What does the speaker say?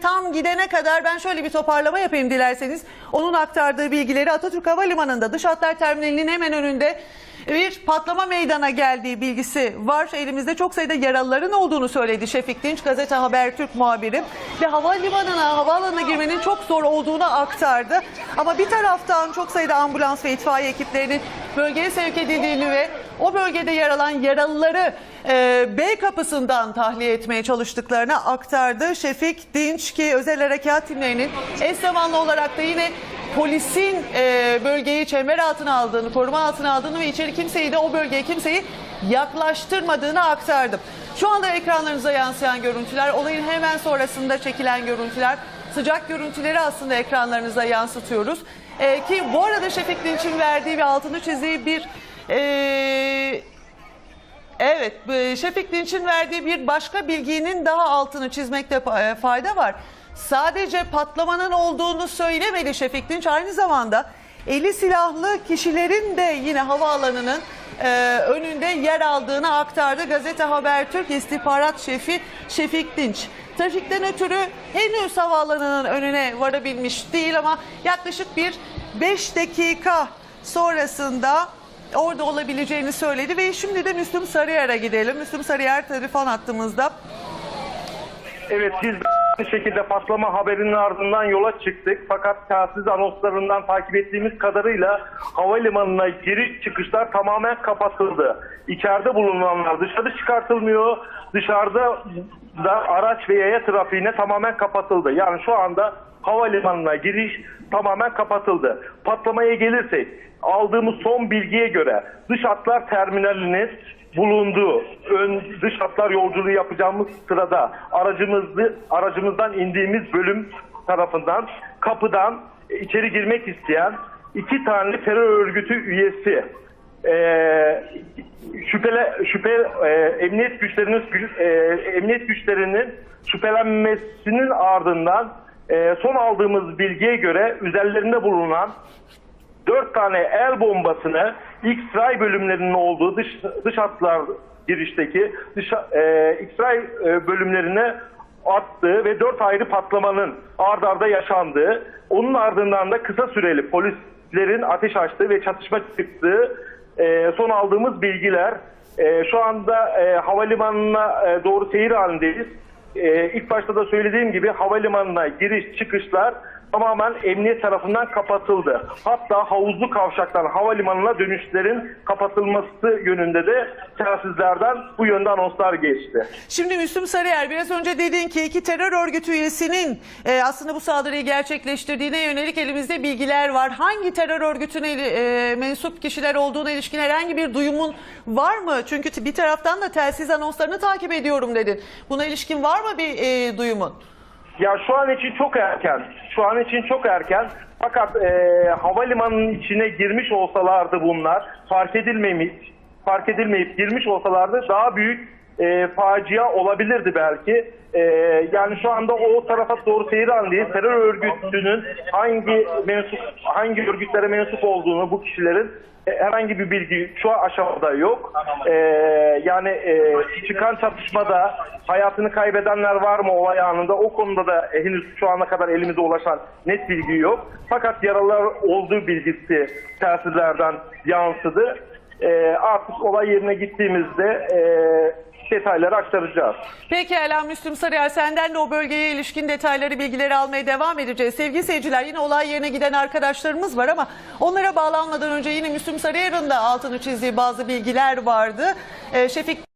tam gidene kadar ben şöyle bir toparlama yapayım dilerseniz. Onun aktardığı bilgileri Atatürk Havalimanı'nda dış hatlar terminalinin hemen önünde bir patlama meydana geldiği bilgisi var. Elimizde çok sayıda yaralıların olduğunu söyledi Şefik Dinç, gazete Habertürk muhabiri. Ve havalimanına, havaalanına girmenin çok zor olduğunu aktardı. Ama bir taraftan çok sayıda ambulans ve itfaiye ekiplerinin bölgeye sevk edildiğini ve o bölgede yer alan yaralıları e, B kapısından tahliye etmeye çalıştıklarını aktardı. Şefik Dinç ki özel harekat timlerinin eş zamanlı olarak da yine polisin e, bölgeyi çember altına aldığını, koruma altına aldığını ve içeri kimseyi de o bölgeye kimseyi yaklaştırmadığını aktardım. Şu anda ekranlarınıza yansıyan görüntüler, olayın hemen sonrasında çekilen görüntüler, sıcak görüntüleri aslında ekranlarınıza yansıtıyoruz. E, ki bu arada Şefik Dinç'in verdiği ve altını çizdiği bir e, Evet, Şefik Dinç'in verdiği bir başka bilginin daha altını çizmekte e, fayda var. Sadece patlamanın olduğunu söylemedi Şefik Dinç, aynı zamanda eli silahlı kişilerin de yine havaalanının e, önünde yer aldığını aktardı gazete Habertürk istihbarat şefi Şefik Dinç. Trafikten ötürü henüz havaalanının önüne varabilmiş değil ama yaklaşık bir 5 dakika sonrasında orada olabileceğini söyledi ve şimdi de Müslüm Sarıyer'e gidelim. Müslüm Sarıyer telefon attığımızda. Evet biz bir şekilde patlama haberinin ardından yola çıktık. Fakat telsiz anonslarından takip ettiğimiz kadarıyla havalimanına giriş çıkışlar tamamen kapatıldı. İçeride bulunanlar dışarı çıkartılmıyor. Dışarıda da araç ve yaya trafiğine tamamen kapatıldı. Yani şu anda havalimanına giriş tamamen kapatıldı. Patlamaya gelirsek aldığımız son bilgiye göre dış hatlar terminalinin bulunduğu ön dış hatlar yolculuğu yapacağımız sırada aracımızı aracımızdan indiğimiz bölüm tarafından kapıdan içeri girmek isteyen iki tane terör örgütü üyesi eee şüphele şüphe eee, emniyet güçlerinin eee, emniyet güçlerinin şüphelenmesinin ardından eee, son aldığımız bilgiye göre üzerlerinde bulunan dört tane el bombasını X-ray bölümlerinin olduğu dış, dış hatlar girişteki dış, e, X-ray e, bölümlerine attı ve dört ayrı patlamanın ard arda yaşandığı, onun ardından da kısa süreli polislerin ateş açtığı ve çatışma çıktığı e, son aldığımız bilgiler. E, şu anda e, havalimanına e, doğru seyir halindeyiz. E, ilk başta da söylediğim gibi havalimanına giriş çıkışlar tamamen emniyet tarafından kapatıldı. Hatta havuzlu kavşaktan havalimanına dönüşlerin kapatılması yönünde de telsizlerden bu yönde anonslar geçti. Şimdi Müslüm Sarıyer biraz önce dedin ki iki terör örgütü üyesinin e, aslında bu saldırıyı gerçekleştirdiğine yönelik elimizde bilgiler var. Hangi terör örgütüne e, mensup kişiler olduğuna ilişkin herhangi bir duyumun var mı? Çünkü bir taraftan da telsiz anonslarını takip ediyorum dedin. Buna ilişkin var mı bir e, duyumun? Ya şu an için çok erken. Şu an için çok erken. Fakat e, havalimanının içine girmiş olsalardı bunlar fark edilmemiş, fark edilmeyip girmiş olsalardı daha büyük e, facia olabilirdi belki. E, yani şu anda o tarafa doğru seyir halindeyiz. Terör örgütünün hangi mensup hangi örgütlere mensup olduğunu bu kişilerin e, herhangi bir bilgi şu aşamada yok. E, yani e, çıkan çatışmada hayatını kaybedenler var mı olay anında o konuda da henüz şu ana kadar elimize ulaşan net bilgi yok. Fakat yaralılar olduğu bilgisi telsizlerden yansıdı. E, artık olay yerine gittiğimizde e, detayları aktaracağız. Peki Ela Müslüm Sarıyer senden de o bölgeye ilişkin detayları bilgileri almaya devam edeceğiz. Sevgili seyirciler yine olay yerine giden arkadaşlarımız var ama onlara bağlanmadan önce yine Müslüm Sarıyer'in de altını çizdiği bazı bilgiler vardı. Ee, Şefik